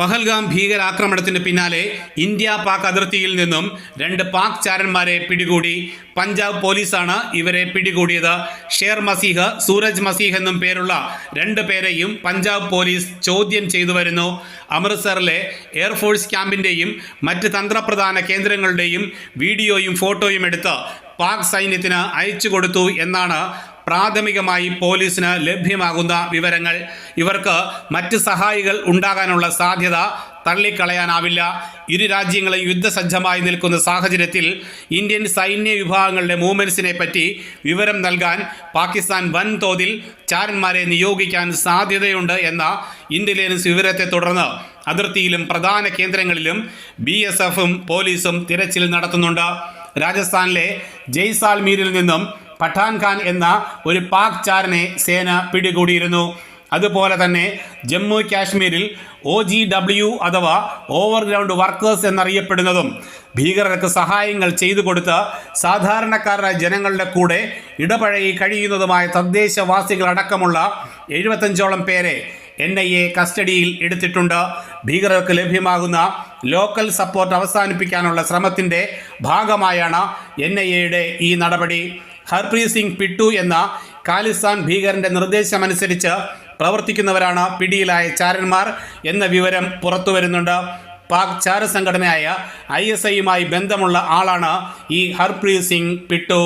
പഹൽഗാം ഭീകരാക്രമണത്തിന് പിന്നാലെ ഇന്ത്യ പാക് അതിർത്തിയിൽ നിന്നും രണ്ട് പാക് ചാരന്മാരെ പിടികൂടി. പഞ്ചാബ് പോലീസാണ് ഇവരെ പിടികൂടിയത്. ഷേർ മസീഹ് സൂരജ് മസീഹ് എന്നും പേരുള്ള രണ്ട് പേരെയും പഞ്ചാബ് പോലീസ് ചോദ്യം ചെയ്തു വരുന്നു. അമൃത്സറിലെ എയർഫോഴ്സ് ക്യാമ്പിന്റെയും മറ്റ് തന്ത്രപ്രധാന കേന്ദ്രങ്ങളുടെയും വീഡിയോയും ഫോട്ടോയും എടുത്ത് പാക് സൈന്യത്തിന് അയച്ചു കൊടുത്തു എന്നാണ് പ്രാഥമികമായി പോലീസിന് ലഭ്യമാകുന്ന വിവരങ്ങൾ. ഇവർക്ക് മറ്റ് സഹായികൾ ഉണ്ടാകാനുള്ള സാധ്യത തള്ളിക്കളയാനാവില്ല. ഇരു രാജ്യങ്ങളും യുദ്ധസജ്ജമായി നിൽക്കുന്ന സാഹചര്യത്തിൽ ഇന്ത്യൻ സൈന്യ വിഭാഗങ്ങളുടെ മൂവ്മെൻസിനെ പറ്റി വിവരം നൽകാൻ പാകിസ്ഥാൻ വൻതോതിൽ ചാരന്മാരെ നിയോഗിക്കാൻ സാധ്യതയുണ്ട് എന്ന ഇന്റലിജൻസ് വിവരത്തെ തുടർന്ന് അതിർത്തിയിലും പ്രധാന കേന്ദ്രങ്ങളിലും ബി എസ് എഫും പോലീസും തിരച്ചിൽ നടത്തുന്നുണ്ട്. രാജസ്ഥാനിലെ ജയ്സാൽമീരിൽ നിന്നും പഠാൻ ഖാൻ എന്ന ഒരു പാക് ചാരനെ സേന പിടികൂടിയിരുന്നു. അതുപോലെ തന്നെ ജമ്മു കാശ്മീരിൽ ഒ ജി ഡബ്ല്യു അഥവാ ഓവർഗ്രൗണ്ട് വർക്കേഴ്സ് എന്നറിയപ്പെടുന്നതും ഭീകരർക്ക് സഹായങ്ങൾ ചെയ്തു കൊടുത്ത് സാധാരണക്കാരായ ജനങ്ങളുടെ കൂടെ ഇടപഴകി കഴിയുന്നതുമായ തദ്ദേശവാസികളടക്കമുള്ള എഴുപത്തഞ്ചോളം പേരെ എൻ ഐ എ കസ്റ്റഡിയിൽ എടുത്തിട്ടുണ്ട്. ഭീകരർക്ക് ലഭ്യമാകുന്ന ലോക്കൽ സപ്പോർട്ട് അവസാനിപ്പിക്കാനുള്ള ശ്രമത്തിന്റെ ഭാഗമായാണ് എൻ ഐ എയുടെ ഈ നടപടി. ഹർപ്രീത് സിംഗ് പിട്ടു എന്ന ഖാലിസ്ഥാൻ ഭീകരന്റെ നിർദ്ദേശമനുസരിച്ച് പ്രവർത്തിക്കുന്നവരാണ് പിടിയിലായ ചാരന്മാർ എന്ന വിവരം പുറത്തു വരുന്നുണ്ട്. പാക് ചാര സംഘടനയായ ഐ എസ് ഐയുമായി ബന്ധമുള്ള ആളാണ് ഈ ഹർപ്രീത് സിംഗ് പിട്ടു.